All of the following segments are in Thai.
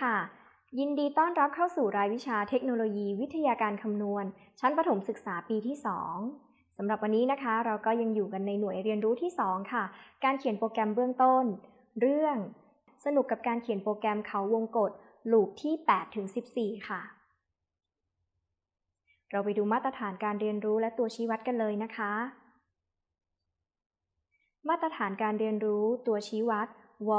ค่ะ ยินดีต้อนรับเข้าสู่รายวิชาเทคโนโลยีวิทยาการคำนวณ ชั้นประถมศึกษาปีที่ 2สำหรับวันนี้นะคะ เราก็ยังอยู่กันในหน่วยเรียนรู้ที่ 2 ค่ะ การเขียนโปรแกรมเบื้องต้น เรื่อง สนุกกับการเขียนโปรแกรมเขาวงกฏลูปที่8ถึง14 ค่ะ เราไปดูมาตรฐานการเรียนรู้และตัวชี้วัดกันเลยนะคะ มาตรฐานการเรียนรู้ตัวชี้วัดว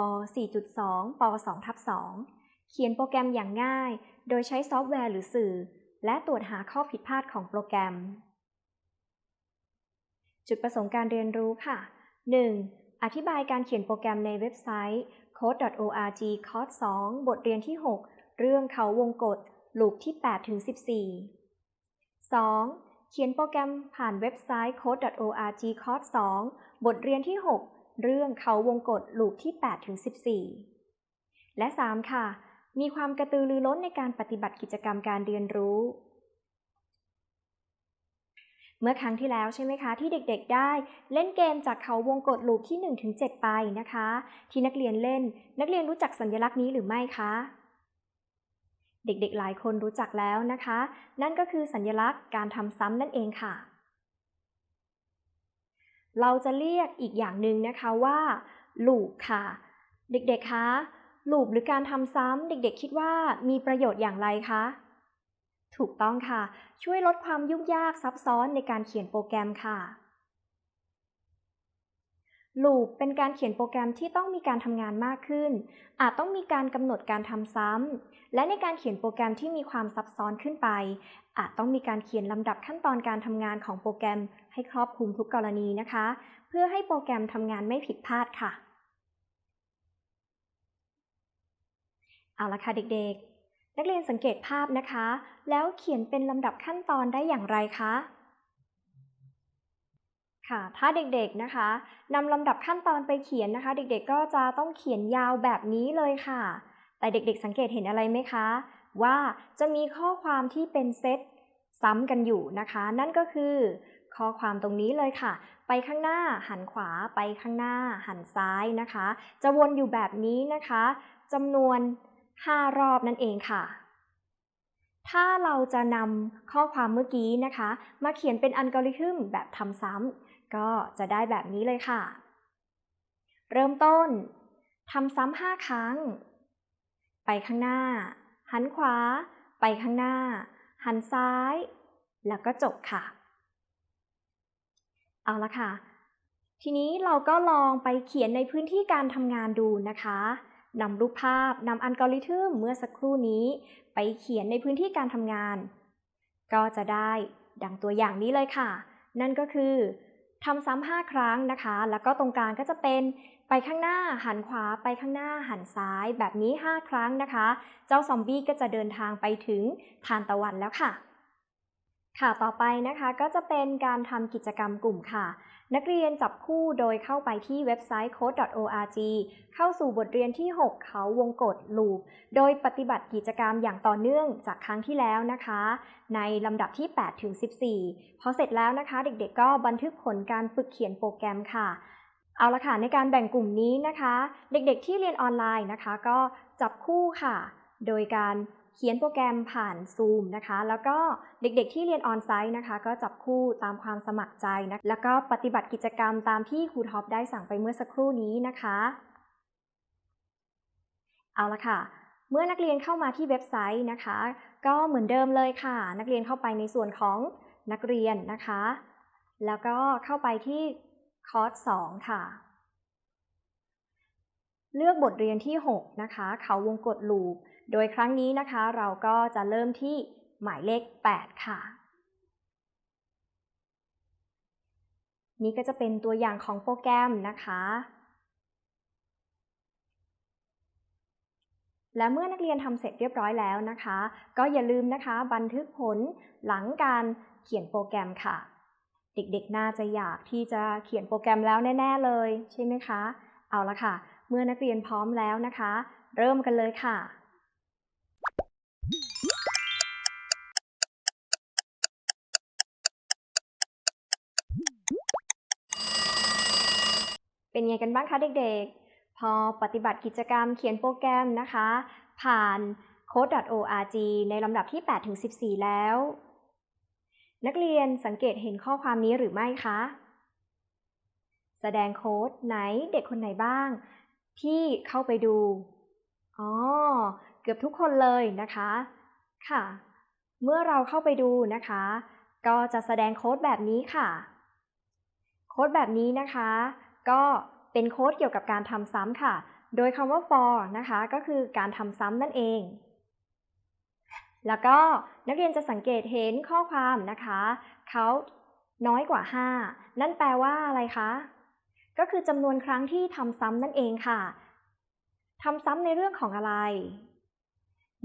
4.2ป2ทับ2 เขียนโปรแกรมอย่างง่าย โดยใช้ซอฟต์แวร์หรือสื่อ และตรวจหาข้อผิดพลาดของโปรแกรม จุดประสงค์การเรียนรู้ค่ะ 1. อธิบายการเขียนโปรแกรมในเว็บไซต์ code.org คอร์ส2บทเรียนที่ 6 เรื่องเขาวงกฏลูปที่ 8 ถึง 14 2. เขียนโปรแกรมผ่านเว็บไซต์ code.org คอร์ส2บทเรียนที่ 6 เรื่องเขาวงกฏลูปที่ 8 ถึง 14 และ 3 ค่ะ มีความกระตือรือร้นในการปฏิบัติกิจกรรมการเรียนรู้ เมื่อครั้งที่แล้วใช่ไหมคะที่เด็กๆได้เล่นเกมจากเขาวงกฏลูปที่ 1-7 ไปนะคะ ที่นักเรียนเล่น นักเรียนรู้จักสัญลักษณ์นี้หรือไม่คะเด็กๆ หลายคนรู้จักแล้วนะคะ นั่นก็คือสัญลักษณ์การทำซ้ำนั่นเองค่ะ เราจะเรียกอีกอย่างหนึ่งนะคะว่าลูปค่ะ เด็กๆ คะ ลูปหรือการทำซ้ำเด็กๆ คิดว่ามีประโยชน์อย่างไรคะ ถูกต้องค่ะ ช่วยลดความยุ่งยากซับซ้อนในการเขียนโปรแกรมค่ะลูปเป็นการเขียนโปรแกรมที่ต้องมีการทำงานมากขึ้น อาจต้องมีการกำหนดการทำซ้ำ และในการเขียนโปรแกรมที่มีความซับซ้อนขึ้นไป อาจต้องมีการเขียนลำดับขั้นตอนการทำงานของโปรแกรม ให้ครอบคลุมทุกกรณีนะคะ เพื่อให้โปรแกรมทำงานไม่ผิดพลาดค่ะ เอาละค่ะเด็กๆ นักเรียนสังเกตภาพนะคะ แล้วเขียนเป็นลำดับขั้นตอนได้อย่างไรคะ ค่ะ ถ้าเด็กๆนะคะนำลำดับขั้นตอนไปเขียนนะคะ เด็กๆ ก็จะต้องเขียนยาวแบบนี้เลยค่ะ แต่เด็กๆ สังเกตเห็นอะไรไหมคะ ว่าจะมีข้อความที่เป็นเซตซ้ำกันอยู่นะคะ นั่นก็คือ ข้อความตรงนี้เลยค่ะ ไปข้างหน้าหันขวาไปข้างหน้าหันซ้ายนะคะ จะวนอยู่แบบนี้นะคะจำนวน 5 รอบนั่นเองค่ะ ถ้าเราจะนำข้อความเมื่อกี้นะคะ มาเขียนเป็นอัลกอริทึมแบบทำซ้ำก็จะได้แบบนี้เลยค่ะ เริ่มต้นทำซ้ำห้าครั้ง ไปข้างหน้า หันขวา ไปข้างหน้า หันซ้าย แล้วก็จบค่ะ เอาละค่ะ ทีนี้เราก็ลองไปเขียนในพื้นที่การทำงานดูนะคะ นำรูปภาพนำอัลกอริทึมเมื่อสักครู่นี้ ไปเขียนในพื้นที่การทำงาน ก็จะได้ดังตัวอย่างนี้เลยค่ะ นั่นก็คือทำซ้ำห้าครั้งนะคะ แล้วก็ตรงกลางก็จะเป็นไปข้างหน้าหันขวาไปข้างหน้าหันซ้ายแบบนี้ 5 ครั้งนะคะ เจ้าซอมบี้ก็จะเดินทางไปถึงทานตะวันแล้วค่ะ ค่ะต่อไปนะคะก็จะเป็นการทำกิจกรรมกลุ่มค่ะ นักเรียนจับคู่โดยเข้าไปที่เว็บไซต์ code.org เข้าสู่บทเรียนที่ 6 เขาวงกฏลูป โดยปฏิบัติกิจกรรมอย่างต่อเนื่องจากครั้งที่แล้วนะคะ ในลำดับที่ 8 ถึง 14 พอเสร็จแล้วนะคะ เด็กๆ ก็บันทึกผลการฝึกเขียนโปรแกรมค่ะ เอาละค่ะในการแบ่งกลุ่มนี้นะคะ เด็กๆ ที่เรียนออนไลน์นะคะ ก็จับคู่ค่ะ โดยการ เขียนโปรแกรมผ่าน Zoom นะคะ แล้วก็เด็กๆที่เรียนออนไซต์นะคะ ก็จับคู่ตามความสมัครใจนะ แล้วก็ปฏิบัติกิจกรรมตามที่ครูท็อปได้สั่งไปเมื่อสักครู่นี้นะคะ เอาละค่ะ เมื่อนักเรียนเข้ามาที่เว็บไซต์นะคะ ก็เหมือนเดิมเลยค่ะ นักเรียนเข้าไปในส่วนของนักเรียนนะคะ แล้วก็เข้าไปที่คอร์ส 2 ค่ะ เลือกบทเรียนที่ 6 นะคะ เขาวงกฏลูป โดยครั้งนี้นะคะเราก็จะเริ่มที่หมายเลข 8 ค่ะ นี่ก็จะเป็นตัวอย่างของโปรแกรมนะคะ และเมื่อนักเรียนทำเสร็จเรียบร้อยแล้วนะคะ ก็อย่าลืมนะคะ บันทึกผลหลังการเขียนโปรแกรมค่ะ เด็กๆ น่าจะอยากที่จะเขียนโปรแกรมแล้วแน่ ๆ เลย ใช่ไหมคะ เอาละค่ะ เมื่อนักเรียนพร้อมแล้วนะคะ เริ่มกันเลยค่ะ เป็นไงกันบ้างคะเด็กๆ พอปฏิบัติกิจกรรมเขียนโปรแกรมนะคะ ผ่าน code.org ในลำดับที่ 8 ถึง 14 แล้ว นักเรียนสังเกตเห็นข้อความนี้หรือไม่คะ แสดงโค้ดไหนเด็กคนไหนบ้าง ที่เข้าไปดู อ๋อ กือบทุกคนเลยนะคะค่ะ เมื่อเราเข้าไปดูนะคะ ก็จะแสดงโค้ดแบบนี้ค่ะ โค้ดแบบนี้นะคะ ก็เป็นโค้ดเกี่ยวกับการทำซ้ำค่ะ โดยคำว่า for นะคะก็คือการทำซ้ำนั่นเอง แล้วก็นักเรียนจะสังเกตเห็นข้อความนะคะเขาน้อยกว่า 5 นั่นแปลว่าอะไรคะ ก็คือจำนวนครั้งที่ทำซ้ำนั่นเองค่ะทำซ้ำในเรื่องของอะไร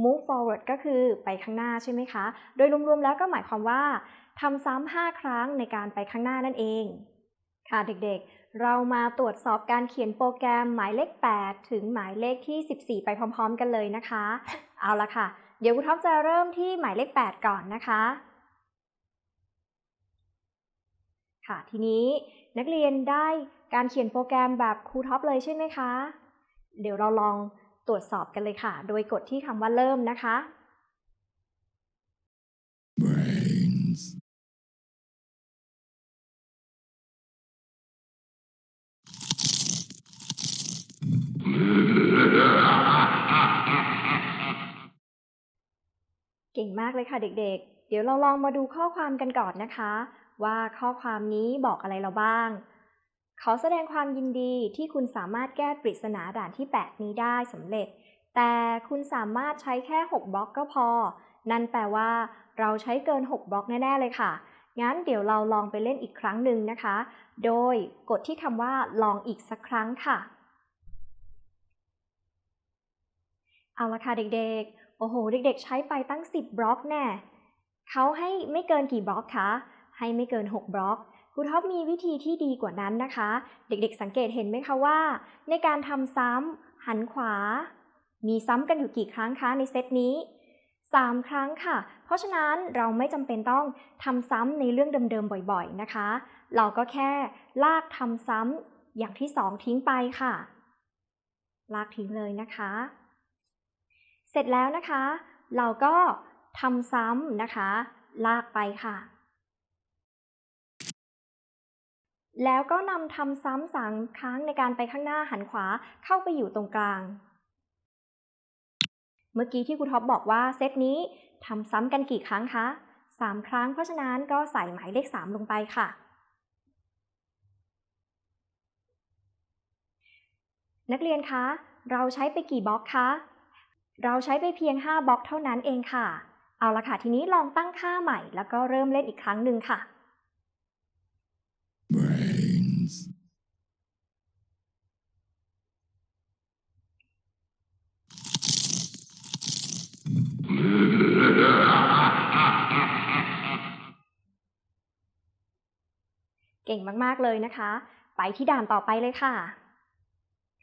move forward ก็คือไปข้างหน้าใช่ไหมคะ โดยรวมๆแล้วก็หมายความว่าทำซ้ำ5ครั้งในการไปข้างหน้านั่นเอง ค่ะเด็กๆ เรามาตรวจสอบการเขียนโปรแกรมหมายเลข 8 ถึงหมายเลขที่ 14 ไปพร้อมๆ กันเลยนะคะ เอาละค่ะ เดี๋ยวครูท็อปจะเริ่มที่หมายเลข 8 ก่อนนะคะ ค่ะทีนี้นักเรียนได้การเขียนโปรแกรมแบบครูท็อปเลยใช่ไหมคะ เดี๋ยวเราลอง ตรวจสอบกันเลยค่ะ โดยกดที่คำว่าเริ่มนะคะ brains, เก่งมากเลยค่ะเด็กๆ เดี๋ยวเราลองมาดูข้อความกันก่อนนะคะ ว่าข้อความนี้บอกอะไรเราบ้าง ขอแสดงความยินดีที่คุณสามารถแก้ปริศนาด่านที่ 8 นี้ได้สำเร็จ แต่คุณสามารถใช้แค่ 6 บล็อกก็พอ นั่นแปลว่า เราใช้เกิน 6 บล็อกแน่ ๆ เลยค่ะ งั้นเดี๋ยวเราลองไปเล่นอีกครั้งหนึ่งนะคะ โดยกดที่คำว่าลองอีกสักครั้งค่ะ เอาละค่ะเด็กๆ โอ้โห เด็ก ๆ ใช้ไปตั้ง 10 บล็อกแน่ เขาให้ไม่เกินกี่บล็อกคะ ให้ไม่เกิน 6 บล็อก ครูท็อปมีวิธีที่ดีกว่านั้นนะคะ เด็กๆสังเกตเห็นไหมคะว่า ในการทำซ้ำหันขวา มีซ้ำกันอยู่กี่ครั้งคะในเซตนี้ 3 ครั้งค่ะ เพราะฉะนั้นเราไม่จำเป็นต้องทำซ้ำในเรื่องเดิมๆบ่อยๆนะคะ เราก็แค่ลากทำซ้ำอย่างที่ 2 ทิ้งไปค่ะ ลากทิ้งเลยนะคะ เสร็จแล้วนะคะ เราก็ทำซ้ำนะคะ ลากไปค่ะ แล้วก็นำทำซ้ำสามครั้งในการไปข้างหน้าหันขวาเข้าไปอยู่ตรงกลาง เมื่อกี้ที่ครูท็อปบอกว่าเซตนี้ทำซ้ำกันกี่ครั้งคะสามครั้ง เพราะฉะนั้นก็ใส่หมายเลข 3 ลงไปค่ะ นักเรียนคะ เราใช้ไปกี่บล็อกคะ เราใช้ไปเพียง 5บล็อกเท่านั้นเองค่ะ เอาละค่ะ ทีนี้ลองตั้งค่าใหม่ แล้วก็เริ่มเล่นอีกครั้งหนึ่งค่ะ brains, เก่งมากๆเลยนะคะ ไปที่ด่านต่อไปเลยค่ะ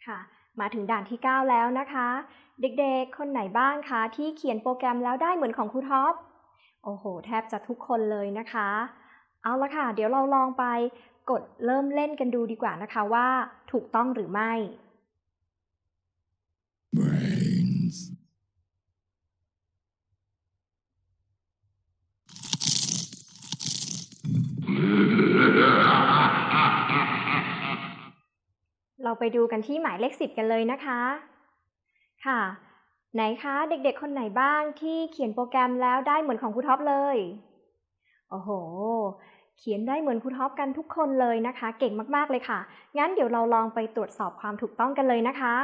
ค่ะ มาถึงด่านที่ 9 แล้วนะคะ เด็กๆ คนไหนบ้างคะที่เขียนโปรแกรมแล้วได้เหมือนของครูท็อป โอ้โห แทบจะทุกคนเลยนะคะ เอาละค่ะ เดี๋ยวเราลองไปกดเริ่มเล่นกันดูดีกว่านะคะว่า ถูกต้องหรือไม่ brains, เราไปดูกันที่หมายเลขสิบกันเลยนะคะ ค่ะ ไหนคะเด็กๆ คนไหนบ้างที่เขียนโปรแกรมแล้วได้เหมือนของครูท็อปเลย โอ้โห เขียนได้เหมือนครูท็อปกันทุกคนเลยนะคะ เก่งมากๆเลยค่ะ งั้นเดี๋ยวเราลองไปตรวจสอบความถูกต้องกันเลยนะคะ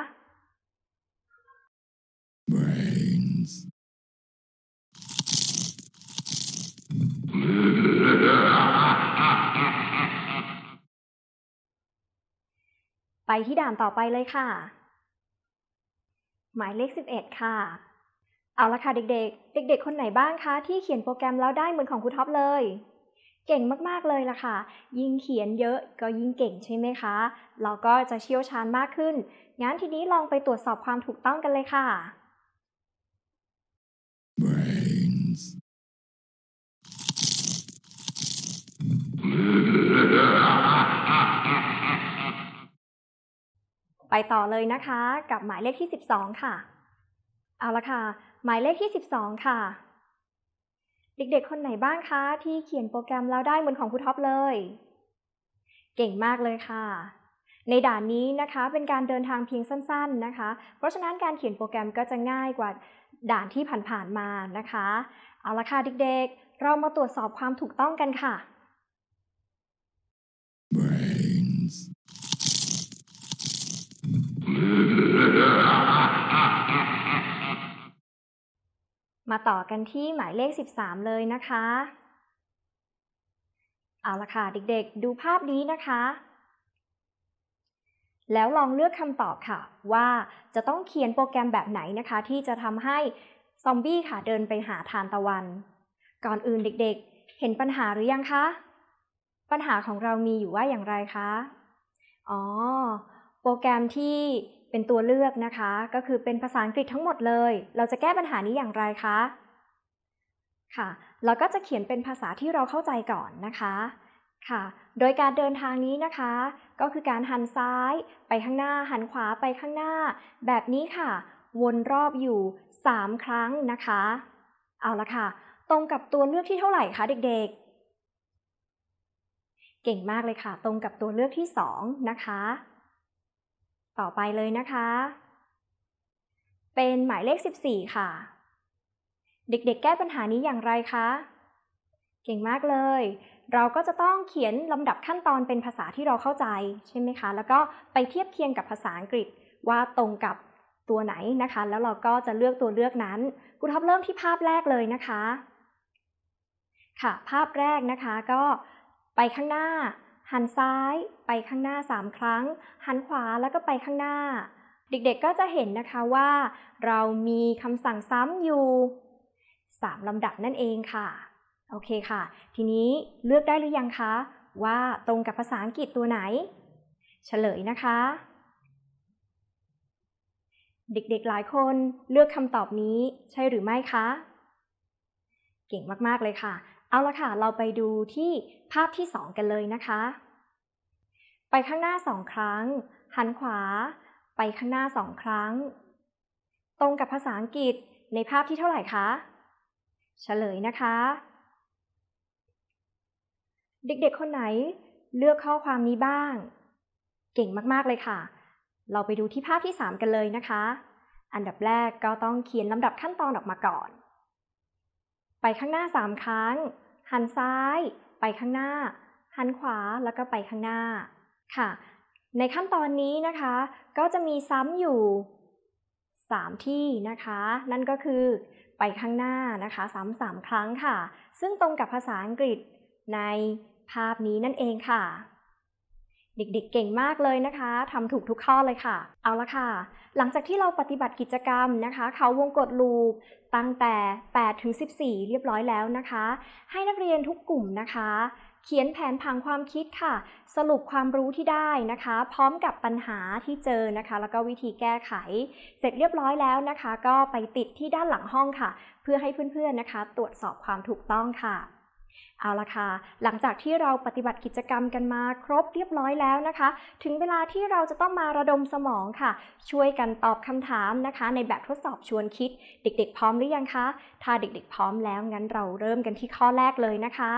brains, ไปที่ด่านต่อไปเลยค่ะ หมายเลข 11 ค่ะ เอาละค่ะเด็กๆ เด็ก ๆ คนไหนบ้างคะที่เขียนโปรแกรมแล้วได้เหมือนของครูท็อปเลย เก่งมากๆเลยล่ะค่ะ ยิ่งเขียนเยอะก็ยิ่งเก่งใช่ไหมคะ เราก็จะเชี่ยวชาญมากขึ้น งั้นทีนี้ลองไปตรวจสอบความถูกต้องกันเลยค่ะ brains, ไปต่อเลยนะคะกับหมายเลขที่ 12 ค่ะ เอาละค่ะ หมายเลขที่ 12 ค่ะ เด็กๆ คนไหนบ้างคะ ที่เขียนโปรแกรมแล้วได้เหมือนของครูท็อปเลย เก่งมากเลยค่ะ ในด่านนี้นะคะเป็นการเดินทางเพียงสั้น ๆนะคะ เพราะฉะนั้นการเขียนโปรแกรมก็จะง่ายกว่าด่านที่ผ่านๆมานะคะ เอาละค่ะเด็กๆ เรามาตรวจสอบความถูกต้องกันค่ะ brains, มาต่อกันที่หมายเลข 13 เลยนะคะ เอาละค่ะเด็กๆ ดูภาพนี้นะคะ แล้วลองเลือกคำตอบค่ะ ว่าจะต้องเขียนโปรแกรมแบบไหนนะคะ ที่จะทำให้ซอมบี้ค่ะเดินไปหาทานตะวัน ก่อนอื่นเด็กๆ เห็นปัญหาหรือยังคะ ปัญหาของเรามีอยู่ว่าอย่างไรคะ อ๋อ โปรแกรมที่ เป็นตัวเลือกนะคะ ก็คือเป็นภาษาอังกฤษทั้งหมดเลย เราจะแก้ปัญหานี้อย่างไรคะค่ะเราก็จะเขียนเป็นภาษาที่เราเข้าใจก่อนนะคะค่ะ โดยการเดินทางนี้นะคะ ก็คือการหันซ้ายไปข้างหน้าหันขวาไปข้างหน้า แบบนี้ค่ะ วนรอบอยู่ 3 ครั้งนะคะ เอาละค่ะ ตรงกับตัวเลือกที่เท่าไหร่คะเด็กๆ เก่งมากเลยค่ะ ตรงกับตัวเลือกที่ 2 นะคะ ต่อไปเลยนะคะ เป็นหมายเลข 14 ค่ะ เด็กๆ แก้ปัญหานี้อย่างไรคะ เก่งมากเลย เราก็จะต้องเขียนลำดับขั้นตอนเป็นภาษาที่เราเข้าใจใช่ไหมคะ แล้วก็ไปเทียบเคียงกับภาษาอังกฤษว่าตรงกับตัวไหนนะคะ แล้วเราก็จะเลือกตัวเลือกนั้นครูท็อปเริ่มที่ภาพแรกเลยนะคะ ค่ะ ภาพแรกนะคะก็ไปข้างหน้า หันซ้ายไปข้างหน้า 3 ครั้ง หันขวาแล้วก็ไปข้างหน้า เด็กๆก็จะเห็นนะคะว่า เรามีคำสั่งซ้ำอยู่ 3ลำดับนั่นเองค่ะ โอเคค่ะ ทีนี้เลือกได้หรือยังคะ ว่าตรงกับภาษาอังกฤษตัวไหน เฉลยนะคะ เด็กๆหลายคนเลือกคำตอบนี้ใช่หรือไม่คะ เก่งมากๆเลยค่ะ เอาละค่ะ เราไปดูที่ภาพที่ 2 กันเลยนะคะ ไปข้างหน้า 2 ครั้ง หันขวา ไปข้างหน้า 2 ครั้ง ตรงกับภาษาอังกฤษในภาพที่เท่าไหร่คะเฉลยนะคะ เด็กๆ คนไหนเลือกข้อความนี้บ้าง เก่งมากๆเลยค่ะ เราไปดูที่ภาพที่ 3 กันเลยนะคะ อันดับแรกก็ต้องเขียนลำดับขั้นตอนออกมาก่อน ไปข้างหน้า 3 ครั้ง หันซ้าย ไปข้างหน้า หันขวาแล้วก็ไปข้างหน้าค่ะ ในขั้นตอนนี้นะคะ ก็จะมีซ้ำอยู่ 3 ที่นะคะ นั่นก็คือไปข้างหน้านะคะ ซ้ำสามครั้งค่ะ ซึ่งตรงกับภาษาอังกฤษในภาพนี้นั่นเองค่ะ เด็กๆ เก่งมากเลยนะคะทำถูกทุกข้อเลยค่ะ เอาละค่ะ หลังจากที่เราปฏิบัติกิจกรรมนะคะ เขาวงกดลูปตั้งแต่8ถึง14 เรียบร้อยแล้วนะคะ ให้นักเรียนทุกกลุ่มนะคะ เขียนแผนผังความคิดค่ะ สรุปความรู้ที่ได้นะคะ พร้อมกับปัญหาที่เจอนะคะ แล้วก็วิธีแก้ไข เสร็จเรียบร้อยแล้วนะคะ ก็ไปติดที่ด้านหลังห้องค่ะ เพื่อให้เพื่อนๆนะคะ ตรวจสอบความถูกต้องค่ะ เอาละค่ะ หลังจากที่เราปฏิบัติกิจกรรมกันมาครบเรียบร้อยแล้วนะคะ ถึงเวลาที่เราจะต้องมาระดมสมองค่ะ ช่วยกันตอบคำถามนะคะ ในแบบทดสอบชวนคิด เด็กๆ พร้อมหรือยังคะ ถ้าเด็กๆ พร้อมแล้วงั้นเราเริ่มกันที่ข้อแรกเลยนะคะ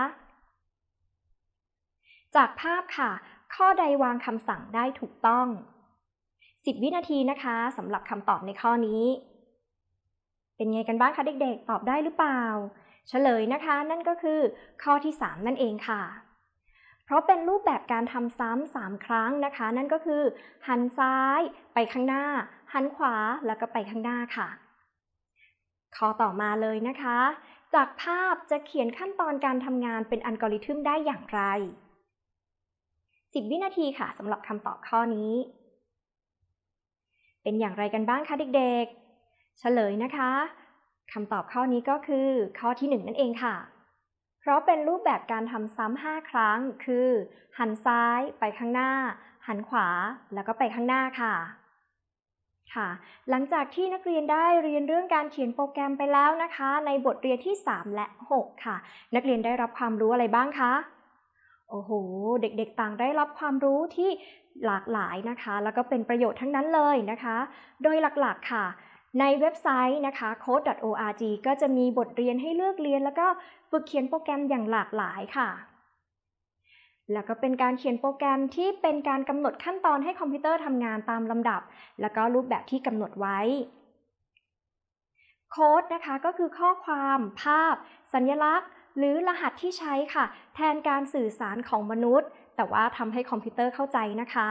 จากภาพค่ะ ข้อใดวางคำสั่งได้ถูกต้อง 10 วินาทีนะคะสำหรับคำตอบในข้อนี้ เป็นไงกันบ้างคะเด็กๆ ตอบได้หรือเปล่า เฉลยนะคะ นั่นก็คือข้อที่ 3 นั่นเองค่ะ เพราะเป็นรูปแบบการทำซ้ำสามครั้งนะคะ นั่นก็คือ หันซ้ายไปข้างหน้า หันขวาแล้วก็ไปข้างหน้าค่ะ ข้อต่อมาเลยนะคะ จากภาพจะเขียนขั้นตอนการทำงานเป็นอัลกอริทึมได้อย่างไร 10 วินาทีค่ะสำหรับคำตอบข้อนี้ เป็นอย่างไรกันบ้างคะเด็กๆ เฉลยนะคะ คำตอบข้อนี้ก็คือ ข้อที่ 1 นั่นเองค่ะ เพราะเป็นรูปแบบการทำซ้ำ5ครั้ง คือ หันซ้ายไปข้างหน้า หันขวาแล้วก็ไปข้างหน้าค่ะ ค่ะ หลังจากที่นักเรียนได้เรียนเรื่องการเขียนโปรแกรมไปแล้วนะคะ ในบทเรียนที่ 3 และ 6 ค่ะ นักเรียนได้รับความรู้อะไรบ้างคะโอ้โห เด็กๆ ต่างได้รับความรู้ที่หลากหลายนะคะ แล้วก็เป็นประโยชน์ทั้งนั้นเลยนะคะ โดยหลักๆ ค่ะ ในเว็บไซต์นะคะ code.org ก็จะมีบทเรียนให้เลือกเรียน แล้วก็ฝึกเขียนโปรแกรมอย่างหลากหลายค่ะ แล้วก็เป็นการเขียนโปรแกรมที่เป็นการกำหนดขั้นตอนให้คอมพิวเตอร์ทำงานตามลำดับ แล้วก็รูปแบบที่กำหนดไว้โค้ดนะคะก็คือข้อความ ภาพ สัญลักษณ์ หรือรหัสที่ใช้ค่ะ แทนการสื่อสารของมนุษย์ แต่ว่าทำให้คอมพิวเตอร์เข้าใจนะคะ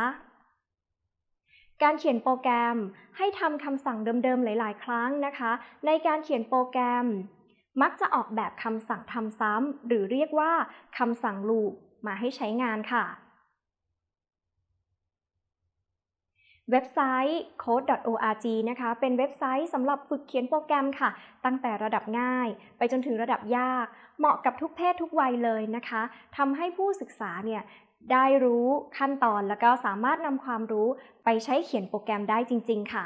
การเขียนโปรแกรมให้ทำคำสั่งเดิมๆ หลาย ๆ ครั้งนะคะ ในการเขียนโปรแกรม มักจะออกแบบคำสั่งทำซ้ำหรือเรียกว่าคำสั่งลูปมาให้ใช้งานค่ะ เว็บไซต์ code.org นะคะ เป็นเว็บไซต์สำหรับฝึกเขียนโปรแกรมค่ะ ตั้งแต่ระดับง่าย ไปจนถึงระดับยาก เหมาะกับทุกเพศทุกวัยเลยนะคะทำให้ผู้ศึกษาเนี่ย ได้รู้ขั้นตอนแล้วก็สามารถนำความรู้ไปใช้เขียนโปรแกรมได้จริง ๆ ค่ะ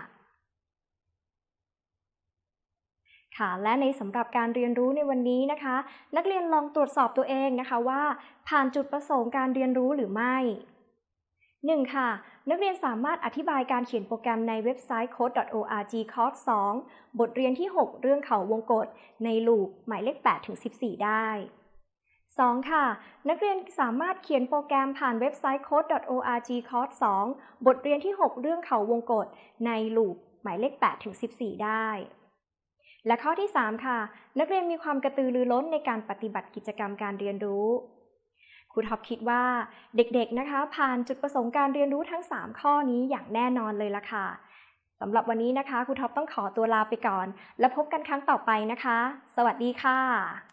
ค่ะและในสำหรับการเรียนรู้ในวันนี้นะคะ นักเรียนลองตรวจสอบตัวเองนะคะว่า ผ่านจุดประสงค์การเรียนรู้หรือไม่ 1. ค่ะ นักเรียนสามารถอธิบายการเขียนโปรแกรมในเว็บไซต์ code.org คอร์ส2บทเรียนที่ 6 เรื่องเขาวงกฏในลูปหมายเลข8ถึง14 ได้ 2. ค่ะ นักเรียนสามารถเขียนโปรแกรมผ่านเว็บไซต์ code.org คอร์ส2บทเรียนที่ 6 เรื่องเขาวงกฏในลูปหมายเลข8ถึง14 ได้ และข้อที่ 3 ค่ะ นักเรียนมีความกระตือรือร้นในการปฏิบัติกิจกรรมการเรียนรู้ครูท็อปคิดว่าเด็กๆนะคะ ผ่านจุดประสงค์การเรียนรู้ทั้ง 3 ข้อนี้อย่างแน่นอนเลยละค่ะสำหรับวันนี้นะคะครูท็อปต้องขอตัวลาไปก่อน แล้วพบกันครั้งต่อไปนะคะ สวัสดีค่ะ